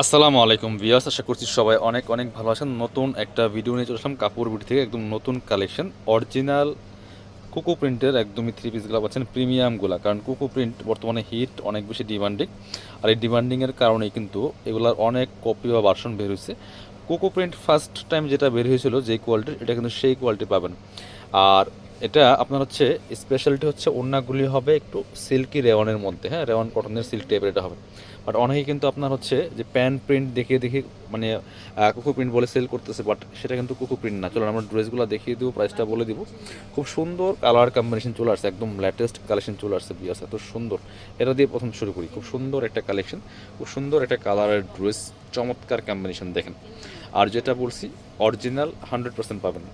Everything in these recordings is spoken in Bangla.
আসসালামু আলাইকুম ভিউয়ার্স, আশা করছি সবাই অনেক অনেক ভালো আছেন। নতুন একটা ভিডিও নিয়ে চলে আসলাম কাপড় বিডি থেকে, একদম নতুন কালেকশন অরিজিনাল কুকু প্রিন্টের একদমই থ্রি পিসগুলো পাচ্ছেন প্রিমিয়ামগুলো কারণ কুকু প্রিন্ট বর্তমানে হিট অনেক বেশি ডিমান্ডিং আর এই ডিমান্ডিংয়ের কারণেই কিন্তু এগুলার অনেক কপি বা ভার্সন বের হয়েছে। কুকু প্রিন্ট ফার্স্ট টাইম যেটা বের হয়েছিল, যে কোয়ালিটির এটা কিন্তু সেই কোয়ালিটি পাবেন। আর এটা আপনার হচ্ছে স্পেশালিটি হচ্ছে ওড়নাগুলি হবে একটু সিল্কি রেওয়ানের মধ্যে হ্যাঁ? রেওয়ান কটনের সিল্ক টাইপের এটা হবে। বাট অনেকে কিন্তু আপনার হচ্ছে যে প্যান প্রিন্ট দেখিয়ে দেখে মানে কুকু প্রিন্ট বলে সেল করতেছে বাট সেটা কিন্তু কুকু প্রিন্ট না। চলো আমরা ড্রেসগুলো দেখিয়ে দিব প্রাইসটা বলে দিব। খুব সুন্দর কালার কম্বিনেশন চলে আসছে, একদম লেটেস্ট কালেকশন চলে আসছে, বিয়াস, এত সুন্দর। এটা দিয়ে প্রথম শুরু করি, খুব সুন্দর একটা কালেকশন খুব সুন্দর একটা কালারের ড্রেস চমৎকার কম্বিনেশন দেখেন। আর যেটা বলছি অরিজিনাল হান্ড্রেড পার্সেন্ট পাবেন।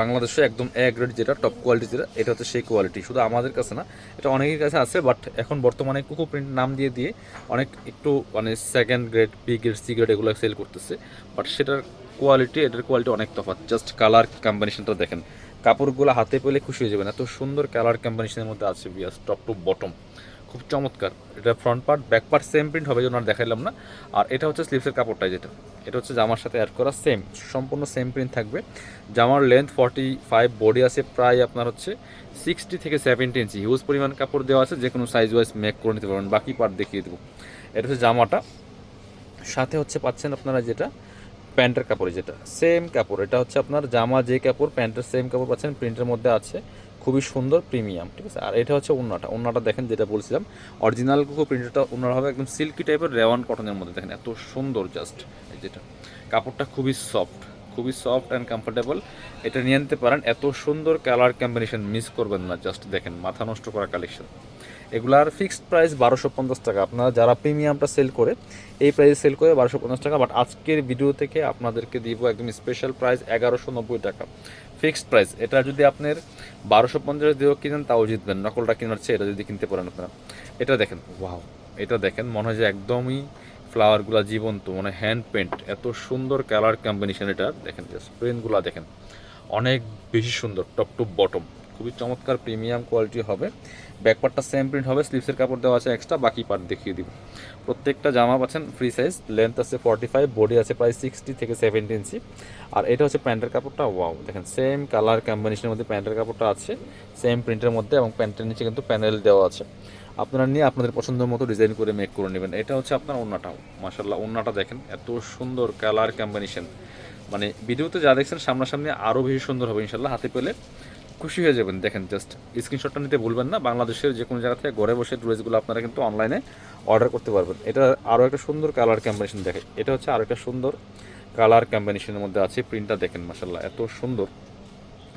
বাংলাদেশে একদম এ গ্রেড যেটা টপ কোয়ালিটি যেটা, এটা হচ্ছে সেই কোয়ালিটি শুধু আমাদের কাছে না, এটা অনেকের কাছে আছে বাট এখন বর্তমানে কুকু প্রিন্ট নাম দিয়ে দিয়ে অনেক একটু মানে second grade B grade C grade এগুলো সেল করতেছে বাট সেটার কোয়ালিটি এটার কোয়ালিটি অনেক তফাৎ। জাস্ট কালার কম্বিনেশনটা দেখেন। কাপড়গুলো হাতে পেলে খুশি হয়ে যাবেন এত সুন্দর কালার কম্বিনেশনের মধ্যে আছে বিয়াস টপ টু বটম খুব চমৎকার। এটা front part back part same print হবে যেন আর দেখাইলাম না। আর এটা হচ্ছে স্লিভসের কাপড়টা যেটা। এটা হচ্ছে জামার সাথে অ্যাড করা সেম সম্পূর্ণ সেম প্রিন্ট থাকবে। জামার লেন্থ ফর্টি ফাইভ বডি আছে প্রায় আপনার হচ্ছে সিক্সটি থেকে সেভেন্টি ইঞ্চি হিউজ পরিমাণ কাপড় দেওয়া আছে যে কোনো সাইজ ওয়াইজ মেক করে নিতে পারবেন। বাকি পার্ট দেখিয়ে দেবো। এটা হচ্ছে জামাটা। সাথে হচ্ছে পাচ্ছেন আপনারা যেটা প্যান্টের কাপড় যেটা সেম কাপড়। এটা হচ্ছে আপনার জামা যে কাপড়, প্যান্টের সেম কাপড় পাচ্ছেন, প্রিন্টের মধ্যে আছে খুবই সুন্দর প্রিমিয়াম, ঠিক আছে? আর এটা হচ্ছে উন্নাটা। উন্নাটা দেখেন, যেটা বলছিলাম অরিজিনাল কুকু প্রিন্টটা উন্নার হবে একদম সিল্কি টাইপের রেওয়ান কটনের মধ্যে। দেখেন, এত সুন্দর জাস্ট যেটা। কাপড়টা খুবই সফট খুবই সফট অ্যান্ড কমফোর্টেবল এটা নিয়ে নিতে পারেন, এত সুন্দর কালার কম্বিনেশন মিস করবেন না জাস্ট দেখেন, মাথা নষ্ট করা কালেকশন এগুলার ফিক্সড প্রাইস বারোশো পঞ্চাশ টাকা। আপনারা যারা প্রিমিয়ামটা সেল করে, এই প্রাইসে সেল করে বারোশো পঞ্চাশ টাকা বাট আজকের ভিডিও থেকে আপনাদেরকে দিব একদম স্পেশাল প্রাইস এগারোশো নব্বই টাকা। ফিক্সড প্রাইস এটা যদি আপনার বারোশো পঞ্চাশ দিয়েও কিনেন, তাও জিতবেন। নকলটা কেনার চেয়ে এটা যদি কিনতে পারেন আপনারা। এটা দেখেন ওয়াও এটা দেখেন, মনে হয় যে একদমই ফ্লাওয়ারগুলো জীবন্ত মানে হ্যান্ড পেন্ট এত সুন্দর কালার কম্বিনেশন এটা। দেখেন প্রিন্টগুলো দেখেন, অনেক বেশি সুন্দর টপ টু বটম খুবই চমৎকার প্রিমিয়াম কোয়ালিটি হবে। ব্যাকপার্টটা সেম প্রিন্ট হবে স্লিভসের কাপড় দেওয়া আছে এক্সট্রা বাকি পার্ট দেখিয়ে দিব। প্রত্যেকটা জামা পাচ্ছেন ফ্রি সাইজ লেন্থ আছে ফর্টি ফাইভ বডি আছে প্রায় সিক্সটি থেকে সেভেন্টি ইঞ্চি আর এটা হচ্ছে প্যান্টের কাপড়টা ওয়াও দেখেন সেম কালার কম্বিনেশনের মধ্যে প্যান্টের কাপড়টা আছে সেম প্রিন্টের মধ্যে এবং প্যান্টের নিচে কিন্তু প্যানেল দেওয়া আছে। আপনারা নিয়ে আপনাদের পছন্দ মতো ডিজাইন করে মেক করে নেবেন। এটা হচ্ছে আপনার ওন্নাটাও মাসাল্লাহ ওন্নাটা দেখেন, এত সুন্দর কালার কম্বিনেশন মানে ভিডিওতে যা দেখছেন, সামনাসামনি আরও বেশি সুন্দর হবে ইনশাল্লাহ হাতে পেলে। খুশি হয়ে যাবেন। দেখেন জাস্ট স্ক্রিনশটটা নিতে ভুলবেন না। বাংলাদেশের যে কোনো জায়গা থেকে ঘরে বসে ড্রেসগুলো আপনারা কিন্তু অনলাইনে অর্ডার করতে পারবেন। এটা আরও একটা সুন্দর কালার কম্বিনেশন দেখে এটা হচ্ছে আরও একটা সুন্দর কালার কম্বিনেশনের মধ্যে আছে। প্রিন্টটা দেখেন মাসাল্লাহ এত সুন্দর।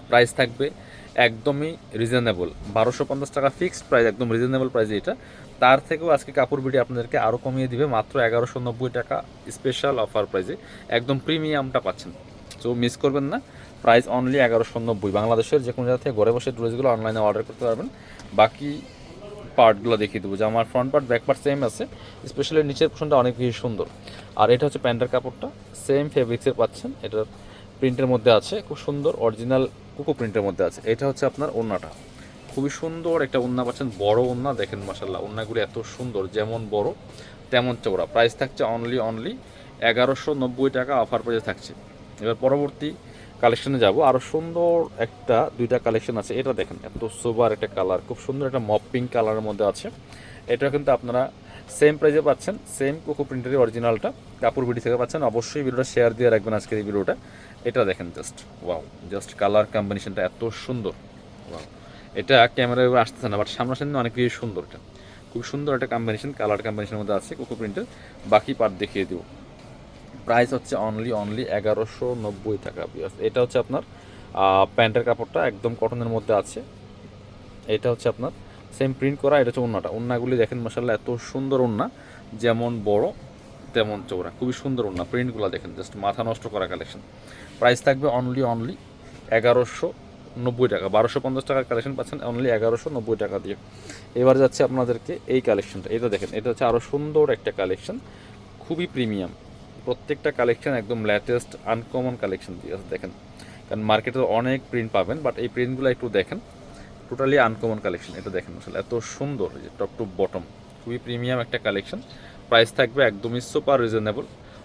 প্রাইস থাকবে একদমই রিজনেবল বারোশো পঞ্চাশ টাকা ফিক্সড প্রাইস একদম রিজনেবল প্রাইস এটা। তার থেকেও আজকে কাপড় বিডি আপনাদেরকে আরও কমিয়ে দিবে। মাত্র এগারোশো নব্বই টাকা স্পেশাল অফার প্রাইসে একদম প্রিমিয়ামটা পাচ্ছেন। তো মিস করবেন না। প্রাইস অনলি এগারোশো নব্বই। বাংলাদেশের যে কোনো জায়গা থেকে ঘরে বসে ড্রেসগুলো অনলাইনে অর্ডার করতে পারবেন। বাকি পার্টগুলো দেখিয়ে দেবো। যে আমার front part back part same আছে। স্পেশালি নিচের পোর্শনটা অনেক বেশি সুন্দর। আর এটা হচ্ছে প্যান্টের কাপড়টা। সেম ফেব্রিক্সের পাচ্ছেন। এটার প্রিন্টের মধ্যে আছে। খুব সুন্দর অরিজিনাল কুকু প্রিন্টের মধ্যে আছে। এটা হচ্ছে আপনার ওন্নাটা। খুবই সুন্দর একটা ওন্না পাচ্ছেন। বড় ওন্না, দেখেন মাসাল্লাহ ওন্নাগুলি এত সুন্দর, যেমন বড়, তেমন চওড়া। প্রাইস থাকছে অনলি অনলি এগারোশো নব্বই টাকা। অফার প্রাইসে থাকছে। এবার পরবর্তী কালেকশনে যাব। আরও সুন্দর একটা দুইটা কালেকশন আছে। এটা দেখেন, এত সোবার একটা কালার খুব সুন্দর একটা মপ পিঙ্ক কালারের মধ্যে আছে। এটা কিন্তু আপনারা সেম প্রাইজে পাচ্ছেন সেম কোকো প্রিন্টারের অরিজিনালটা কাপড় ভিডিও থেকে পাচ্ছেন। অবশ্যই ভিডিওটা শেয়ার দিয়ে রাখবেন আজকের এই ভিডিওটা। এটা দেখেন জাস্ট ওয়াও জাস্ট কালার কম্বিনেশনটা এত সুন্দর ওয়াও এটা ক্যামেরায় আসতেছে না বাট সামনাসামনি অনেক সুন্দর। এটা খুব সুন্দর একটা কম্বিনেশন কালার কম্বিনেশনের মধ্যে আছে কোকো প্রিন্টের বাকি পার্ট দেখিয়ে দেবো। প্রাইস হচ্ছে অনলি অনলি এগারোশো নব্বই টাকা বিকজ এটা হচ্ছে আপনার প্যান্টের কাপড়টা একদম কটনের মধ্যে আছে। এটা হচ্ছে আপনার সেম প্রিন্ট করা, এটা হচ্ছে ওন্নাটা। ওন্নাগুলি দেখেন মশাল্লা এত সুন্দর ওন্না, যেমন বড়, তেমন চৌড়া খুবই সুন্দর ওন্না প্রিন্টগুলো দেখেন জাস্ট মাথা নষ্ট করা কালেকশন প্রাইস থাকবে অনলি অনলি এগারোশো নব্বই টাকা। বারোশো পঞ্চাশ টাকার কালেকশন পাচ্ছেন অনলি এগারোশো নব্বই টাকা দিয়ে। এবার যাচ্ছে আপনাদেরকে এই কালেকশনটা এটা দেখেন, এটা হচ্ছে আরও সুন্দর একটা কালেকশন খুবই প্রিমিয়াম প্রত্যেকটা কালেকশন একদম লেটেস্ট আনকমন কালেকশন দিয়ে আছে, দেখেন। কারণ মার্কেটে অনেক প্রিন্ট পাবেন বাট এই প্রিন্টগুলো একটু দেখেন। টোটালি আনকমন কালেকশন এটা দেখেন আসলে এত সুন্দর যে টপ টু বটম খুবই প্রিমিয়াম একটা কালেকশন প্রাইস থাকবে একদমই সুপার রিজনেবল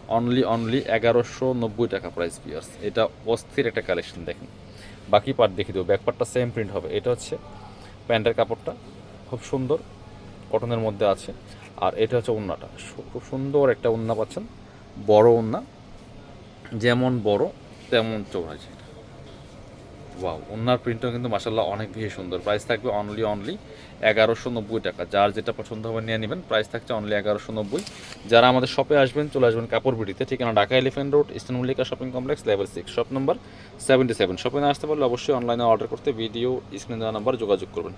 অনলি অনলি এগারোশো নব্বই টাকা প্রাইস পিয়ার্স এটা অস্থির একটা কালেকশন দেখেন। বাকি পার্ট দেখিয়ে দেবো ব্যাক পার্টটা সেম প্রিন্ট হবে। এটা হচ্ছে প্যান্টের কাপড়টা, খুব সুন্দর কটনের মধ্যে আছে। আর এটা হচ্ছে ওন্নাটা, সু- খুব সুন্দর একটা ওন্না পাচ্ছেন। বড় ওন্না যেমন বড়, তেমন আছে ওয়াও ওনার প্রিন্টও কিন্তু মাসাল্লাহ অনেক বেশি সুন্দর। প্রাইস থাকবে অনলি অনলি এগারোশো নব্বই টাকা। যার যেটা পছন্দ হবে নিয়ে নেবেন। প্রাইস থাকছে অনলি এগারোশো নব্বই। যারা আমাদের শপে আসবেন, চলে আসবেন কাপড় বিডিতে ঠিকানা Dhaka Elephant Road Eastern Mallika shopping complex level six shop number seventy seven শপে না আসতে পারলে অবশ্যই অনলাইনে অর্ডার করতে ভিডিও স্ক্রিনে দেওয়া নাম্বার যোগাযোগ করবেন।